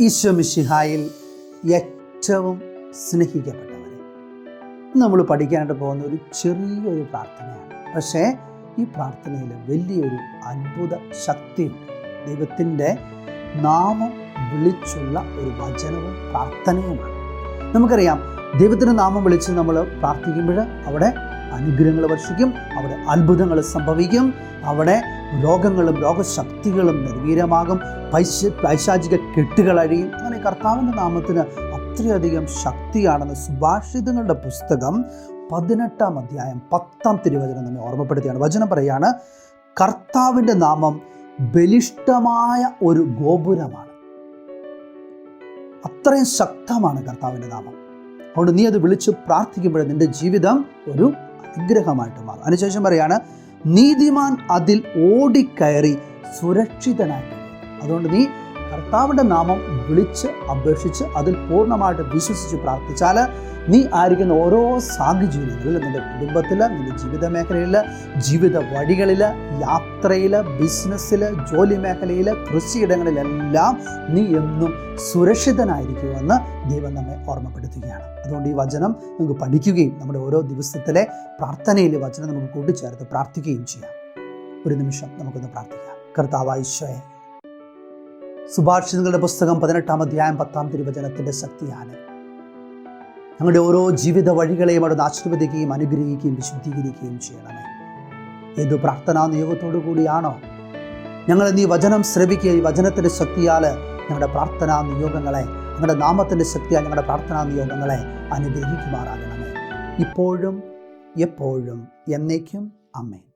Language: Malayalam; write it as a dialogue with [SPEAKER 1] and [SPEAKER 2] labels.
[SPEAKER 1] ഈശോ മിശിഹായിൽ ഏറ്റവും സ്നേഹിക്കപ്പെട്ടവരെ. നമ്മൾ പഠിക്കാനായിട്ട് പോകുന്ന ഒരു ചെറിയൊരു പ്രാർത്ഥനയാണ്. പക്ഷേ ഈ പ്രാർത്ഥനയിൽ വലിയൊരു അത്ഭുത ശക്തിയുണ്ട്. ദൈവത്തിന്റെ നാമം വിളിച്ചുള്ള ഒരു വചനവും പ്രാർത്ഥനയുമാണ്. നമുക്കറിയാം ദൈവത്തിന്റെ നാമം വിളിച്ച് നമ്മൾ പ്രാർത്ഥിക്കുമ്പോൾ അവിടെ അനുഗ്രഹങ്ങൾ വർഷിക്കും അവിടെ അത്ഭുതങ്ങൾ സംഭവിക്കും അവിടെ രോഗങ്ങളും രോഗശക്തികളും നിർവീരമാകും പൈശ പൈശാചിക കെട്ടുകൾ അഴിയും. അങ്ങനെ കർത്താവിന്റെ നാമത്തിന് അത്രയധികം ശക്തിയാണെന്ന് സുഭാഷിതങ്ങളുടെ പുസ്തകം പതിനെട്ടാം അധ്യായം പത്താം തിരുവചനം നമ്മെ ഓർമ്മപ്പെടുത്തിയാണ്. വചനം പറയാണ് കർത്താവിന്റെ നാമം ബലിഷ്ടമായ ഒരു ഗോപുരമാണ്. അത്രയും ശക്തമാണ് കർത്താവിന്റെ നാമം. അതുകൊണ്ട് നീ അത് വിളിച്ച് പ്രാർത്ഥിക്കുമ്പോൾ നിന്റെ ജീവിതം ഒരു അനുഗ്രഹമായിട്ട് മാറും. അതിനുശേഷം പറയാണ് നീതിമാൻ അതിൽ ഓടിക്കയറി സുരക്ഷിതനായി അതുകൊണ്ട് നീ കർത്താവിന്റെ നാമം വിളിച്ച് അപേക്ഷിച്ച് അതിൽ പൂർണമായിട്ട് വിശ്വസിച്ച് പ്രാർത്ഥിച്ചാൽ നീ ആയിരിക്കുന്ന ഓരോ സാഹചര്യങ്ങളിൽ നിന്റെ കുടുംബത്തിൽ നിന്റെ ജീവിത മേഖലയിൽ ജീവിത വഴികളിൽ യാത്രയിൽ ബിസിനസ്സിൽ ജോലി മേഖലയിൽ കൃഷിയിടങ്ങളിലെല്ലാം നീ എന്നും സുരക്ഷിതനായിരിക്കുമെന്ന് ദൈവം നമ്മെ ഓർമ്മപ്പെടുത്തുകയാണ്. അതുകൊണ്ട് ഈ വചനം നമുക്ക് പഠിക്കുകയും നമ്മുടെ ഓരോ ദിവസത്തിലെ പ്രാർത്ഥനയിലെ വചനം നമുക്ക് കൂട്ടിച്ചേർത്ത് പ്രാർത്ഥിക്കുകയും ചെയ്യാം. ഒരു നിമിഷം നമുക്കൊന്ന് പ്രാർത്ഥിക്കാം. കർത്താവായിശോയെ സുഭാഷിതങ്ങളുടെ പുസ്തകം പതിനെട്ടാം അധ്യായം പത്താം തിരുവചനത്തിന്റെ ശക്തിയാണ് ഞങ്ങളുടെ ഓരോ ജീവിത വഴികളെയും അവിടുന്ന് ആശീർവദിക്കുകയും അനുഗ്രഹിക്കുകയും വിശുദ്ധീകരിക്കുകയും ചെയ്യണമേ. ഏത് പ്രാർത്ഥനാ നിയോഗത്തോടു കൂടിയാണോ ഞങ്ങൾ നീ വചനം ശ്രവിക്കുക ഈ വചനത്തിന്റെ ശക്തിയാൽ ഞങ്ങളുടെ പ്രാർത്ഥനാ നിയോഗങ്ങളെ ഞങ്ങളുടെ നാമത്തിന്റെ ശക്തിയാൽ ഞങ്ങളുടെ പ്രാർത്ഥനാ നിയോഗങ്ങളെ അനുഗ്രഹിക്കുമാറാകണമേ. ഇപ്പോഴും എപ്പോഴും എന്നേക്കും അമ്മേ.